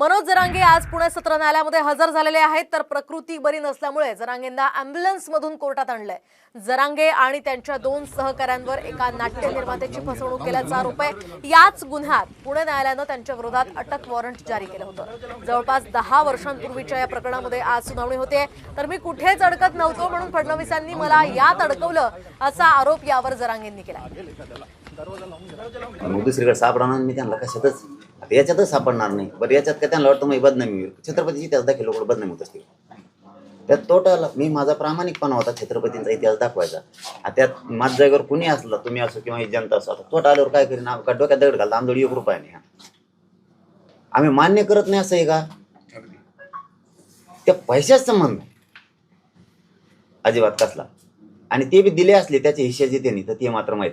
मनोज जरांगे आज पुणे सत्र न्यायालयामध्ये हजर झालेले आहेत तर प्रकृती बरी नसल्यामुळे जरांगेंना अँब्युलन्समधून कोर्टात आणलंय. जरांगे आणि त्यांच्या दोन सहकाऱ्यांवर एका नाट्य निर्मात्याची फसवणूक केल्याचा आरोप आहे. याच गुन्ह्यात पुणे न्यायालयानं त्यांच्या विरोधात अटक वॉरंट जारी केलं होतं. जवळपास दहा वर्षांपूर्वीच्या या प्रकरणामध्ये आज सुनावणी होते. तर मी कुठेच अडकत नव्हतो म्हणून फडणवीसांनी मला यात अडकवलं असा आरोप यावर जरांगेंनी केला मग मी त्यांना कशातच आता याच्यातच सापडणार नाही. बरं याच्यात काय त्यांना वाटतं मग बदनामी होईल. छत्रपतीची इतिहास दाखल लोक बदनामी होत असतील. त्यात टोटल मी माझा प्रामाणिकपणा होता छत्रपतींचा इतिहास दाखवायचा. आता त्यात माझ्या जागेवर कुणी असलं तुम्ही असो किंवा ही जनता असो आता तोट आल्यावर काय करीन? का डोक्यात दगड घालता आमजवळ एक रुपया नाही. आम्ही मान्य करत नाही असं आहे का? त्या पैशाच संबंध. अजिबात कसला. आणि ते बी दिले असले त्याचे हिशे त्यांनी तर ते मात्र माहीत.